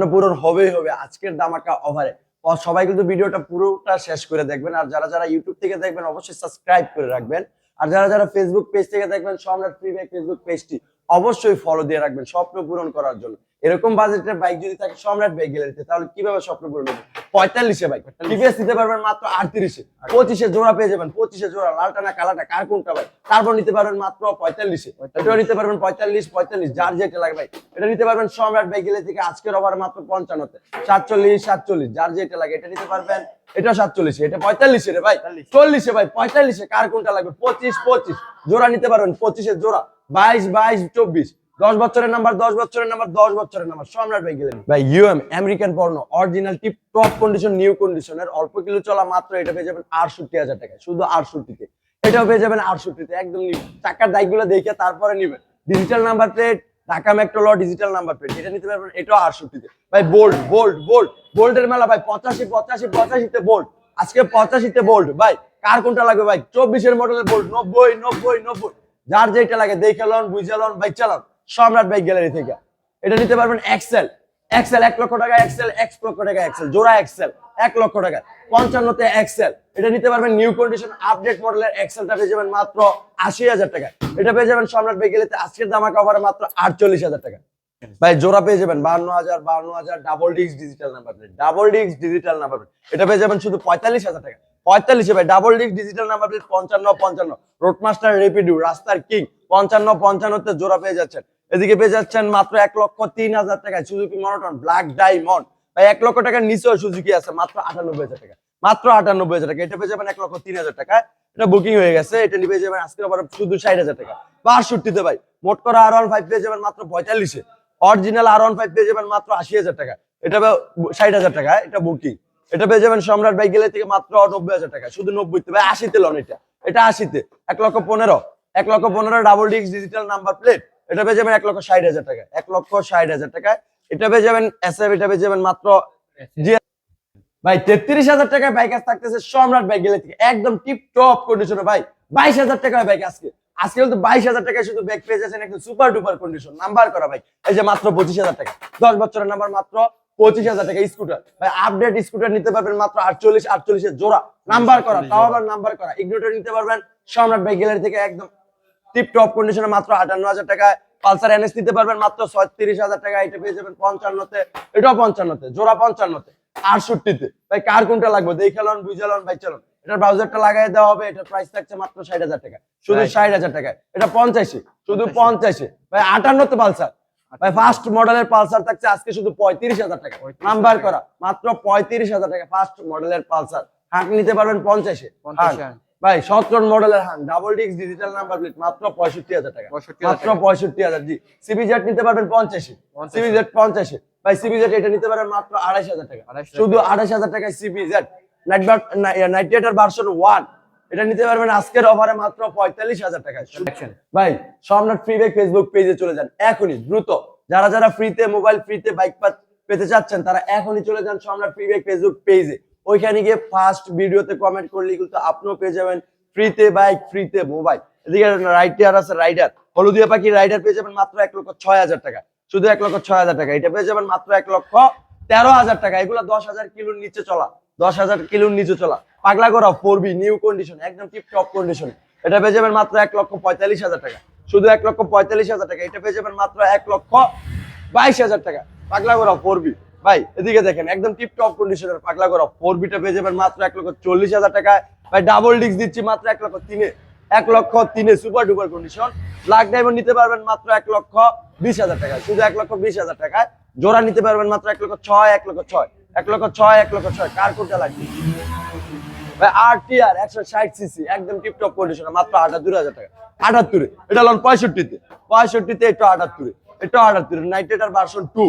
স্বপ্ন পূরণ হবেই হবে, আজকের দামাকা ওভারে সবাই কিন্তু ভিডিওটা পুরোটা শেষ করে দেখবেন, আর যারা যারা ইউটিউব থেকে দেখবেন অবশ্যই সাবস্ক্রাইব করে রাখবেন, আর যারা যারা ফেসবুক পেজ থেকে দেখবেন, সম্রাট ফ্রি বাইক ফেসবুক পেজটি অবশ্যই ফলো দিয়ে রাখবেন স্বপ্ন পূরণ করার জন্য। এরকম বাজেটের বাইক যদি থাকে, সম্রাট বাইক গ্যালারিতে তাহলে কীভাবে স্বপ্ন পূরণ হবে? পঁয়তাল্লিশে বাইক টিভিএস দিতে পারবেন মাত্র আটত্রিশে। পঁচিশে জোড়া পেয়ে যাবেন। পঁচিশে জোড়া লালটা না কালাটা কার কোনটা ভাই? তারপর নিতে পারবেন মাত্র পঁয়তাল্লিশে। এটাও নিতে পারবেন পঁয়তাল্লিশ পঁয়তাল্লিশ যার যেটা লাগে ভাই। এটা নিতে পারবেন সম্রাট বাইক গ্যালারি থেকে আজকের ওভার মাত্র পঞ্চান্নতে। সাতচল্লিশ সাতচল্লিশ যার যেটা লাগে এটা নিতে পারবেন। এটা সাতচল্লিশে এটা পঁয়তাল্লিশে রে ভাই। চল্লিশে ভাই পঁয়তাল্লিশে কার কোনটা লাগবে? পঁচিশ পঁচিশ। জোড়া নিতে পারবেন পঁচিশের জোড়া। বাইশ বাইশ চব্বিশ। দশ বছরের নাম্বার দশ বছরের নাম্বার দশ বছরের নাম্বার সম্রাট ভাই গেলেন। ভাই ইউএম আমেরিকান পর্ণ original tip top condition new কন্ডিশনের অল্প কিলো চলা মাত্র এটা পেয়ে যাবেন আটষট্টি হাজার টাকা শুধু আটষট্টিতে। এটাও পেয়ে যাবেন আটষট্টিতে, একদম টাকার দায়গুলো দেখে তারপরে নিবেন। Digital number plate Dhaka metro ল ডিজিটাল নাম্বার প্লেট এটা নিতে পারবেন, এটাও আটষট্টিতে। ভাই বোল্ড বোল্ড বোল্ড বোল্ডের মেলা, ভাই, পঁচাশি পঁচাশি, পঁচাশিতে বোল্ড আজকে পঁচাশিতে বোল্ড ভাই, কার কোনটা লাগবে, ভাই? চব্বিশের মডেলের বোল্ড নব্বই নব্বই নব্বই। যার যেটা লাগে দেখে লন, বুঝে লন, ভাই, চালান। সম্রাট বাইক গ্যালারি থেকে। এটা নিতে পারবেন এক্সেল এক্সেল এক লক্ষ টাকা এক্সেল এক লক্ষ টাকা এক্সেল জোড়া এক্সেল এক লক্ষ টাকা। পঞ্চান্নতে এক্সেল এটা নিতে পারবেন নিউ কন্ডিশন আপডেট মডেলের এক্সেলটা পেয়ে যাবেন মাত্র আশি হাজার টাকা। এটা পেয়ে যাবেন সম্রাট বাইক গ্যালারিতে। আজকের দামা কভারে মাত্র আটচল্লিশ হাজার টাকা। ভাই, জোড়া পেয়ে যাবেন বান্ন হাজার বান্ন হাজার double disc digital number plate double disc digital number plate এটা পেয়ে যাবেন শুধু পঁয়তাল্লিশ হাজার টাকা। পঁয়তাল্লিশে ভাই double disc digital number plate পঞ্চান্ন পঞ্চান্ন। রোডমাস্টার রেপিডু রাস্তার কিং পঞ্চান্ন, পঞ্চান্নতে জোড়া পেয়ে যাচ্ছেন। এদিকে পেয়ে যাচ্ছেন মাত্র এক লক্ষ তিন হাজার টাকায় সুজুকি মনোটন ব্ল্যাক ডায়মন্ড ভাই, এক লক্ষ টাকার নিচেও সুজুকি আছে, মাত্র আটানব্বই হাজার টাকা। মাত্র আটানব্বই হাজার টাকা। এটা পেয়ে যাবেন এক লক্ষ তিন হাজার টাকায় এটা বুকিং হয়ে গেছে। এটা নিয়ে যাবেন আজকে আবার শুধু ষাট হাজার টাকা। বাষট্টিতে ভাই, মোট করা আর ওয়ান ফাইভ পেয়ে যাবেন মাত্র পঁয়তাল্লিশে। অরিজিনাল আর ওয়ান ফাইভ পেয়ে যাবেন মাত্র আশি হাজার টাকা। এটা ষাট হাজার টাকা, এটা বুকিং এটা পেয়ে যাবেন সম্রাট বাইক গেলে থেকে মাত্র নব্বই হাজার টাকা। শুধু নব্বইতে ভাই, আশিতে লন এটা। এটা আশিতে। এক লক্ষ পনেরো। এক লক্ষ পনেরো double disc digital number plate এটা পেয়ে যাবেন এক লক্ষ ষাট হাজার টাকা এক লক্ষ ষাট হাজার টাকা এটা পেয়ে যাবেন এস এফ এটা পেয়ে যাবেন মাত্র ভাই তেত্রিশ হাজার টাকায় বাইক আজ থাকতেছে সম্রাট বাইক গেলে থেকে। একদম টিপ টপ কন্ডিশনে ভাই। বাইশ হাজার টাকায় বাইক আজকে। আজকে কিন্তু বাইশ হাজার টাকায় শুধু ব্যাগ পেয়ে যাচ্ছেন একদম সুপার ডুপার কন্ডিশন নাম্বার করা ভাই। এই যে মাত্র পঁচিশ হাজার টাকা। দশ বছরের নাম্বার মাত্র পঁচিশ হাজার টাকা। স্কুটার ভাই আপডেট স্কুটার নিতে পারবেন মাত্র আটচল্লিশ আটচল্লিশের জোড়া। নাম্বার করা তাও আবার নাম্বার করা। ইগনোটার নিতে পারবেন। সম্রাট বাইক গ্যালারি থেকে একদম টিপ টপ কন্ডিশনে মাত্র আটান্ন হাজার টাকায় পালসার এনএস নিতে পারবেন মাত্র ছত্রিশ হাজার টাকা এটা পেয়ে যাবেন পঞ্চান্নতে। এটাও পঞ্চান্নতে জোড়া পঞ্চান্নতে আটষট্টিতে। ভাই কার কোনটা লাগবে? দেখে লন বুঝে লন ভাই চলুন। এটার ব্রাউজারটা লাগাই দেওয়া হবে এটার প্রাইস থাকছে মাত্র ষাট হাজার টাকা শুধু ষাট হাজার টাকায়। এটা পঞ্চাশে শুধু পঞ্চাশে। ভাই আটান্নতে পালসার। ভাই ফার্স্ট মডেলের পালসার থাকছে আজকে শুধু পঁয়ত্রিশ হাজার টাকা নাম্বার করা মাত্র পঁয়ত্রিশ হাজার টাকা ফার্স্ট মডেলের পালসার। হাঁক নিতে পারবেন পঞ্চাশে। ভাই মডেলের হান double disc digital number plate মাত্র পঁয়ষট্টি হাজার টাকা। মাত্র পঁয়ষট্টি হাজার জি। সিবি জেড নিতে পারবেন পঞ্চাশে। সিবি জেড পঞ্চাশে। ভাই সিবি জেড এটা নিতে পারবেন মাত্র আড়াইশ হাজার টাকা। শুধু আড়াইশ হাজার টাকায় সিবি জেড ভার্সন ওয়ান এটা নিতে পারবেন আজকের অফারে মাত্র পঁয়তাল্লিশ হাজার টাকা ভাই সম্রাট ফ্রি বাইক ফেসবুক পেজে চলে যান। এখনই দ্রুত। যারা যারা ফ্রিতে মোবাইল ফ্রিতে বাইক পেতে চাচ্ছেন তারা এখনই চলে যান সম্রাট ফ্রি বাইক ফেসবুক পেজে ওইখানে গিয়ে ফার্স্ট ভিডিওতে কমেন্ট করলে কিন্তু আপনিও পেয়ে যাবেন ফ্রিতে বাইক ফ্রিতে মোবাইল এদিকে রাইডার আছে রাইডার হলুদিয়া পাখি রাইডার পেয়ে যাবেন মাত্র এক লক্ষ ছয় হাজার টাকা। শুধু এক লক্ষ ছয় হাজার টাকা। এটা পেয়ে যাবেন মাত্র এক লক্ষ তেরো হাজার টাকা। এগুলো দশ হাজার কিলোর নিচে চলা। দশ হাজার কিলোর নিচে চলা। পাগলা করা ফোর বি নিউ কন্ডিশন একদম টিপ টপ কন্ডিশন এটা পেয়ে যাবেন মাত্র এক লক্ষ পঁয়তাল্লিশ হাজার টাকা। শুধু এক লক্ষ পঁয়তাল্লিশ হাজার টাকা। এটা পেয়ে যাবেন মাত্র এক লক্ষ বাইশ হাজার টাকা। পাগলা করা ফোর বি ভাই, এদিকে দেখেন, একদম টিপ টপ কন্ডিশনের পাগলা করা ফোর বিটা পেয়ে যাবেন মাত্র এক লক্ষ চল্লিশ হাজার টাকায়। ভাই ডাবল ডিস্ক দিচ্ছি মাত্র এক লক্ষ তিনে, এক লক্ষ তিনে super duper condition black diamond নিতে পারবেন মাত্র এক লক্ষ বিশ হাজার টাকায়। শুধু এক লক্ষ বিশ হাজার টাকায়। জোড়া নিতে পারবেন মাত্র এক লক্ষ ছয়, এক লক্ষ ছয়, এক লক্ষ ছয়, এক লক্ষ ছয়। কার কোনটা লাগবে? ভাই আর টি আর একশো ষাট সিসি একদম টিপটপ কন্ডিশন মাত্র আটাত্তর হাজার টাকা। আটাত্তরে, এটা লোন পঁয়ষট্টিতে। পঁয়ষট্টিতে একটু আটাত্তরে একটু আটাত্তরে। নাইট্রেটার ভার্সন টু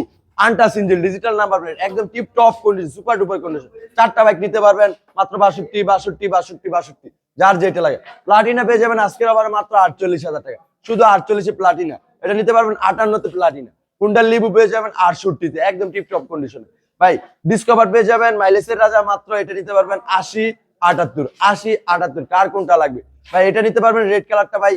আন্টাস ইঞ্জিন ডিজিটাল নাম্বার প্লেট একদম tip top condition super condition চারটা বাইক নিতে পারবেন, মাত্র বাষট্টি বাষট্টি বাষট্টি বাষট্টি, যার যেটা লাগে। প্লাটিনা পেয়ে যাবেন আজকের আবার মাত্র আটচল্লিশ হাজার টাকা। শুধু আটচল্লিশে প্লাটিনা এটা নিতে পারবেন আটান্নতে প্লাটিনা কুন্ডাল লিবু পেয়ে যাবেন আটষট্টিতে, একদম টিপ টপ কন্ডিশনে ভাই ডিসকভার পেয়ে যাবেন মাইলেজের রাজা মাত্র এটা নিতে পারবেন আশি, আটাত্তর আশি, আটাত্তর, কার কোনটা লাগবে? ভাই, এটা নিতে পারবেন রেড কালারটা ভাই।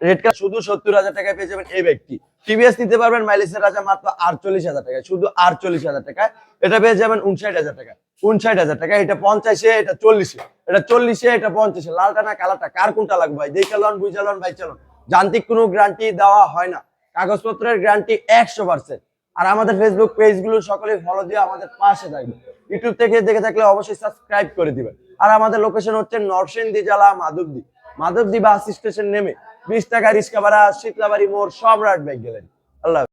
রেড কালার শুধু সত্তর হাজার টাকায় পেয়ে যাবেন এই ব্যক্তি টিভিএস নিতে পারবেন মাইলেজের রাজা মাত্র আটচল্লিশ হাজার টাকায়, শুধু আটচল্লিশ হাজার টাকায়। এটা পেয়ে যাবেন উনষাট হাজার টাকা উনষাট হাজার টাকা এটা পঞ্চাশে, এটা চল্লিশে। এটা চল্লিশে, এটা পঞ্চাশে। লালটা না, কালারটা কার কোনটা লাগবে ভাই? দেখে লন, বুঝে লন ভাই, চলুন। যান্ত্রিক কোনো গ্যারান্টি দেওয়া হয় না। কাগজপত্রের গ্যারান্টি একশো পার্সেন্ট আর আমাদের ফেসবুক পেজগুলো সকলে ফলো দিয়ে আমাদের পাশে থাকবে। ইউটিউব থেকে দেখে থাকলে অবশ্যই সাবস্ক্রাইব করে দিবেন। আর আমাদের লোকেশন হচ্ছে নরসিংদী জেলা, মাধবদী। মাধবদী বাস স্টেশন নেমে বিশ টাকা রিক্সা ভাড়া শীতলাবাড়ি মোড় সব রাট ব্যাগ গেলেন আল্লাহ।